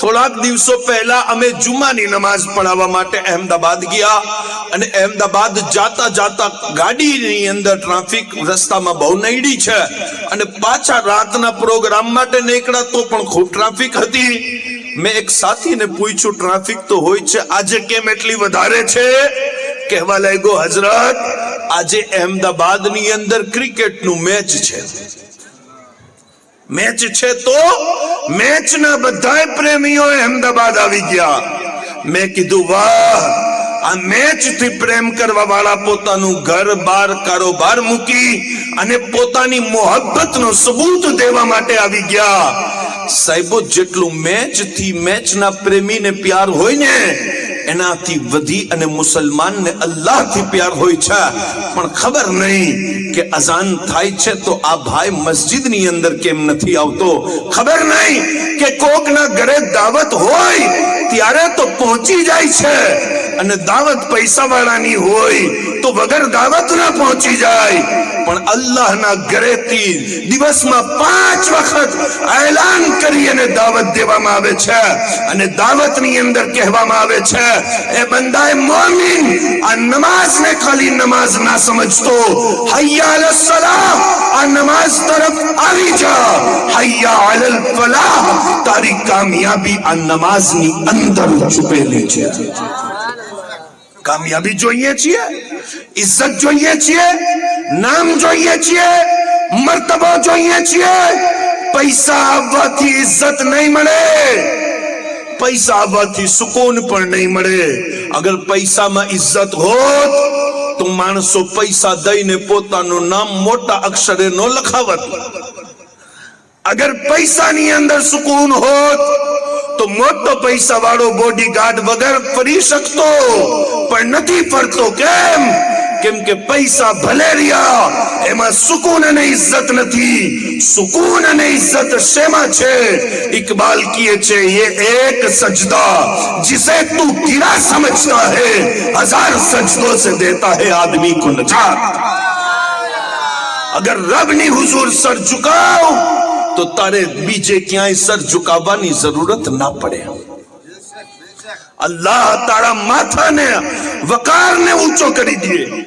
થોડાક દિવસો પહેલા અમે જુમાની નમાઝ પઢાવવા માટે અહેમદાબાદ ગયા અને અહેમદાબાદ જાતા જાતા ગાડીની અંદર ટ્રાફિક રસ્તામાં બહુ નઈડી છે અને પાછા રાતના પ્રોગ્રામ માટે નીકળ્યા તો પણ ખૂબ ટ્રાફિક હતી. મેં એક સાથીને પૂછ્યું, ટ્રાફિક તો હોય છે, આજે કેમ એટલી વધારે છે? કહેવા લાગ્યો હજરત આજે અહેમદાબાદની અંદર ક્રિકેટનું મેચ છે. મેચ છે તો મેચના બધાય પ્રેમીઓ અહેમદાબાદ આવી ગયા. મેં કીધું, વાહ, આ મેચથી પ્રેમ કરવા વાળા પોતાનું ઘર બાર કારોબાર મૂકી અને પોતાની મોહબ્બતનો સબૂત દેવા માટે આવી ગયા. સાહેબો, જેટલું મેચથી મેચના પ્રેમીને પ્યાર હોય ને એનાથી વધી અને મુસલમાનને અલ્લાહથી પ્યાર હોય છે. પણ ખબર નહીં કે અઝાન થાય છે તો આ ભાઈ મસ્જિદની અંદર કેમ નથી આવતો? ખબર નહીં કે કોકના ઘરે દાવત હોય ત્યારે તો પહોંચી જાય છે. અને દાવત પૈસા વાળાની હોય તો વગર દાવત ના પહોંચી જાય. પણ અલ્લાહના ઘરેથી દિવસમાં પાંચ વખત એલાન કરી દાવત દેવામાં આવે છે. અને દાવતની અંદર કહેવામાં આવે છે, એ બંદાએ મોમિન, આ નમાઝને ખાલી નમાઝ ના સમજતો. હૈયા અલ સલાહ આ નમાઝ તરફ આવી જા. હૈયા અલ ફલાહ, તારી કામયાબી આ નમાઝની અંદર છુપેલી છે. કામયાબી જોઈએ છીએ, ઇજ્જત જોઈએ છીએ, નામ જોઈએ છીએ, મર્તબો જોઈએ છીએ પૈસા આવવાથી ઇજ્જત નહીં મળે. પૈસા આવવાથી સુકૂન પણ નહીં મળે. અગર પૈસામાં ઇજ્જત હોત, તો માણસો પૈસા દઈને પોતાનું નામ મોટા અક્ષરે નો લખાવત. અગર પૈસાની અંદર સુકૂન હોત, તો મોટો પૈસા વાળો બોડી ગાર્ડ વગર ફરી શકતો, પણ નથી ફરતો. કેમ? કેમ પૈસા ભલે રહ્યા એમાં સુકૂન અને ઇજ્જત નથી સુકૂન અને ઇજ્જત શેમાં છે ઇકબાલ કિયે છે યે એક સજદા जिसे तू गिरा समझता है, हज़ार सजदों से देता है आदमी को नजात। अगर रब ने हुजूर सर झुकाओ तो तारे बीजे क्या सर झुकावा की ज़रूरत ना पड़े। अल्लाह तारा माथा ने, वकार ने ऊंचो करी दिए।